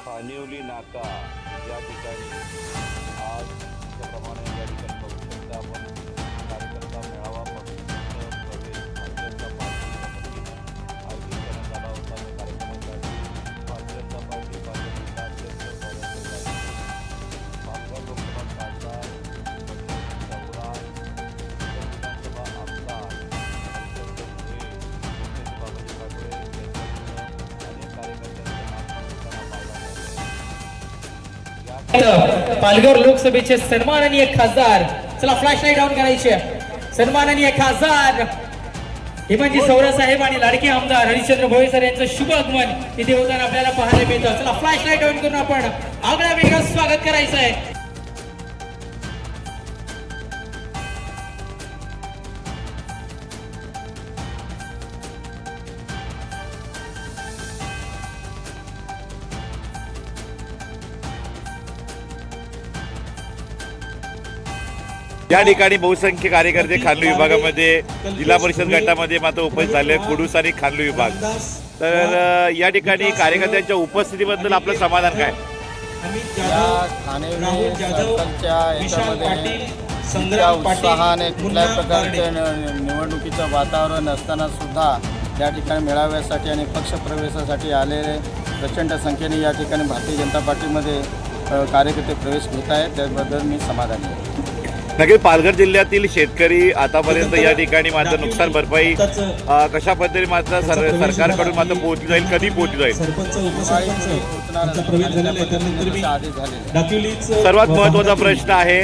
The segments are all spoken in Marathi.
खानिवली नाका. या ठिकाणी आज पालघर लोकसभेचे सन्माननीय खासदार चला फ्लॅश लाइट ऑन करायचे. सन्माननीय खासदार हेमंतजी सौरा साहेब आणि लाडके आमदार हरिश्चंद्र भोये सर यांचं शुभ आगमन इथे होताना आपल्याला पाहायला मिळतं. चला फ्लॅश लाइट ऑन करून आपण आगळा वेगळं स्वागत करायचं आहे या ठिकाणी बहुसंख्य कार्यकर्ते खानलू विभागामध्ये जिल्हा परिषद गटामध्ये मात्र उपस्थित झाले कुडूस आणि खानलू विभाग. तर या ठिकाणी कार्यकर्त्यांच्या उपस्थितीबद्दल आपलं समाधान काय? उत्साहाने कुठल्याही प्रकारचे न- निवडणुकीचं वातावरण असताना सुद्धा या ठिकाणी मेळाव्यासाठी आणि पक्षप्रवेशासाठी आलेले प्रचंड संख्येने या ठिकाणी भारतीय जनता पार्टीमध्ये कार्यकर्ते प्रवेश घेत आहेत. त्याबद्दल मी समाधानी आहे. नक्कीच पालघर जिल्ह्यातील शेतकरी आतापर्यंत या ठिकाणी मात्र नुकसान भरपाई कशा पद्धतीने मात्र सर- सरकारकडून मात्र पोहोचली जाईल कधी पोहोचली जाईल सर्वात महत्त्वाचा प्रश्न आहे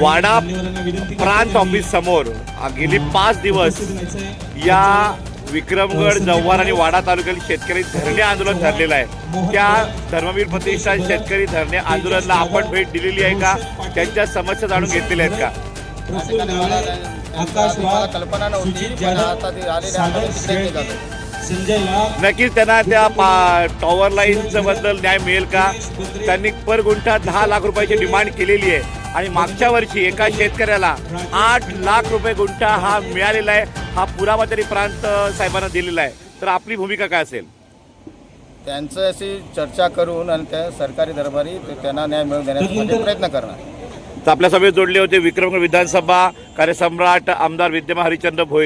वाडा प्रांत ऑफिस समोर गेली पाच दिवस. या विक्रमगड जव्हार आणि वाडा तालुक्यातील शेतकरी धरणे आंदोलन ठरलेलं आहे. त्या धर्मवीर प्रतिष्ठान शेतकरी धरणे आंदोलनाला आपण भेट दिलेली आहे का? त्यांच्या समस्या जाणून घेतलेल्या आहेत का? कल्पना नव्हती, नक्कीच त्यांना त्या पा- टॉवर लाईनचं बद्दल न्याय मिळेल का? त्यांनी पर गुंठा दहा लाख रुपयाची डिमांड केलेली आहे. आणि मागच्या वर्षी एका शेतकऱ्याला आठ लाख रुपये गुंठा हा मिळालेला आहे. हा पुरावा तरी प्रांत साहेबांना दिलेला आहे. तर आपली भूमिका काय असेल? त्यांचं अशी चर्चा करून आणि त्या सरकारी दरबारी ते त्यांना न्याय मिळवून देण्यासाठी प्रयत्न करणार. तर आपल्या सभेत जोडले होते विक्रमगड विधानसभा कार्यसम्राट आमदार विद्यमान हरिचंद्र भोये